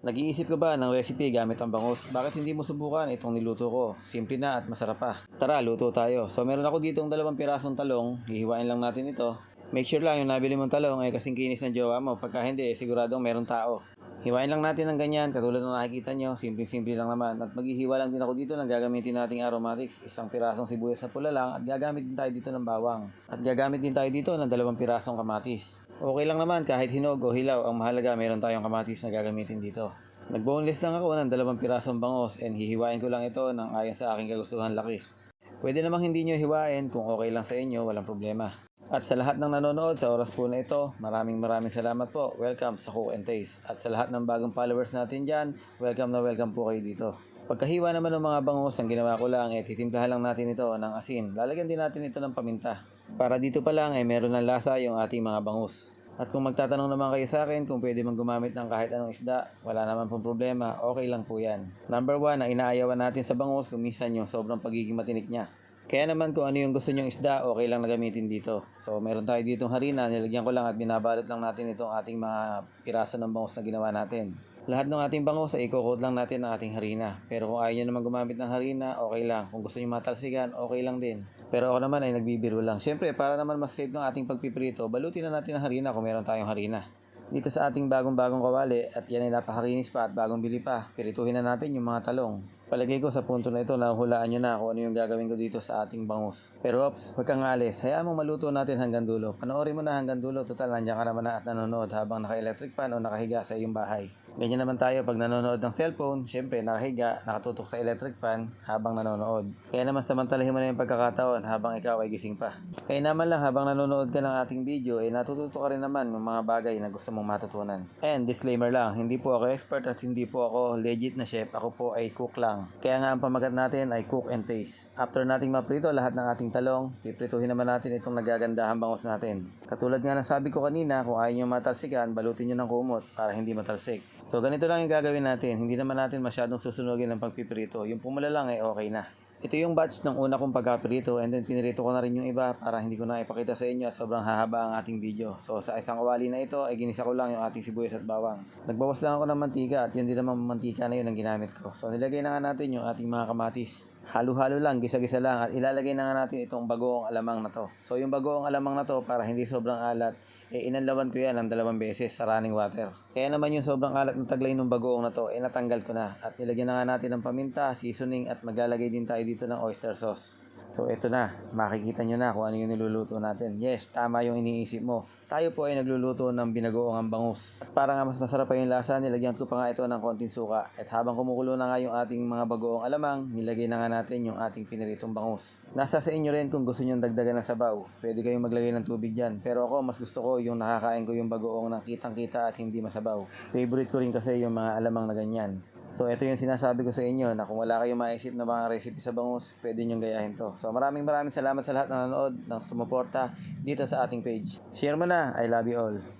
Nag-iisip ka ba ng recipe gamit ang bangus? Bakit hindi mo subukan itong niluto ko? Simple na at masarap pa. Tara, luto tayo. So meron ako ditong dalawang pirasong talong. Hihiwain lang natin ito. Make sure lang yung nabili mong talong ay kasing kinis ng jowa mo. Pagka hindi, siguradong meron tao. Hiwain lang natin ng ganyan, katulad ng nakikita nyo, simple-simple lang naman. At maghihiwa lang din ako dito ng gagamitin nating aromatics. Isang pirasong sibuyas na pula lang at gagamit din tayo dito ng bawang. At gagamit din tayo dito ng dalawang pirasong kamatis. Okay lang naman kahit hinog o hilaw, ang mahalaga meron tayong kamatis na gagamitin dito. Nag-boneless lang ako ng dalawang pirasong bangos and hihiwain ko lang ito ng ayon sa aking kagustuhan laki. Pwede namang hindi nyo hiwain kung okay lang sa inyo, walang problema. At sa lahat ng nanonood sa oras po na ito, maraming maraming salamat po. Welcome sa Cook and Taste. At sa lahat ng bagong followers natin dyan, welcome na welcome po kayo dito. Pagkahiwa naman ng mga bangus, ang ginawa ko lang ay titimplahan lang natin ito ng asin. Lalagyan din natin ito ng paminta. Para dito pa lang ay meron ng lasa yung ating mga bangus. At kung magtatanong naman kayo sa akin kung pwede man gumamit ng kahit anong isda, wala naman pong problema, okay lang po yan. Number one, ang inaayawan natin sa bangus kung minsan yung sobrang pagiging matinik niya. Kaya naman kung ano yung gusto nyong isda, okay lang na gamitin dito. So meron tayo ditong harina, nilagyan ko lang at binabalot lang natin itong ating mga piraso ng bangus na ginawa natin. Lahat ng ating bangus ay ikukod lang natin ng ating harina. Pero kung ayaw nyo naman gumamit ng harina, okay lang. Kung gusto nyo matalsigan, okay lang din. Pero ako naman ay nagbibiro lang. Siyempre, para naman mas save ng ating pagpiprito, balutin na natin ng harina kung meron tayong harina. Dito sa ating bagong-bagong kawali at yan ay napakarinis pa at bagong bili pa, pirituhin na natin yung mga talong. Palagay ko sa punto na ito na hulaan nyo na kung ano yung gagawin ko dito sa ating bangus. Pero ops, huwag kang alis. Hayaan mong maluto natin hanggang dulo. Panoorin mo na hanggang dulo. Total, nandiyan ka naman na at nanonood habang naka-electric pan o nakahiga sa iyong bahay. Ganyan naman tayo pag nanonood ng cellphone, syempre nakahiga, nakatutok sa electric fan habang nanonood. Kaya naman samantalahin mo na yung pagkakataon habang ikaw ay gising pa. Kaya naman lang habang nanonood ka ng ating video, eh natututo ka rin naman ng mga bagay na gusto mong matutunan. And disclaimer lang, hindi po ako expert at hindi po ako legit na chef, ako po ay cook lang. Kaya nga ang pamagat natin ay cook and taste. After nating maprito lahat ng ating talong, piprituhin naman natin itong nagagandahan bangos natin. Katulad nga ng sabi ko kanina, kung ayaw nyo matalsikan, balutin nyo ng kumot para hindi matalsik. So ganito lang yung gagawin natin. Hindi naman natin masyadong susunugin ng pagpiprito. Yung pumula lang ay okay na. Ito yung batch ng una kong pagkaprito and then pinirito ko na rin yung iba para hindi ko na ipakita sa inyo at sobrang hahaba ang ating video. So sa isang kawali na ito ay ginisa ko lang yung ating sibuyas at bawang. Nagbawas lang ako ng mantika at yun din naman mantika na yun ang ginamit ko. So nilagay na nga natin yung ating mga kamatis. Halo-halo lang, gisa-gisa lang at ilalagay na nga natin itong bagoong alamang na to. So yung bagoong alamang na to para hindi sobrang alat, eh inanlawan ko yan ng dalawang beses sa running water. Kaya naman yung sobrang alat ng taglay ng bagoong na to, eh natanggal ko na. At nilagyan na nga natin ng paminta, seasoning at maglalagay din tayo dito ng oyster sauce. So eto na, makikita nyo na kung ano yung niluluto natin. Yes, tama yung iniisip mo. Tayo po ay nagluluto ng binagoong ang bangus. At para nga mas masarap pa yung lasa, nilagyan ko pa nga ito ng konting suka. At habang kumukulo na nga yung ating mga bagoong alamang, nilagay na nga natin yung ating piniritong bangus. Nasa sa inyo rin kung gusto nyo dagdagan ng sabaw. Pwede kayong maglagay ng tubig dyan. Pero ako, mas gusto ko yung nakakain ko yung bagoong ng kitang-kita at hindi masabaw. Favorite ko rin kasi yung mga alamang na ganyan. So, ito yung sinasabi ko sa inyo na kung wala kayong maisip na mga recipe sa bangus, pwede nyo gayahin to. So, maraming maraming salamat sa lahat na nanonood, na sumuporta dito sa ating page. Share mo na. I love you all.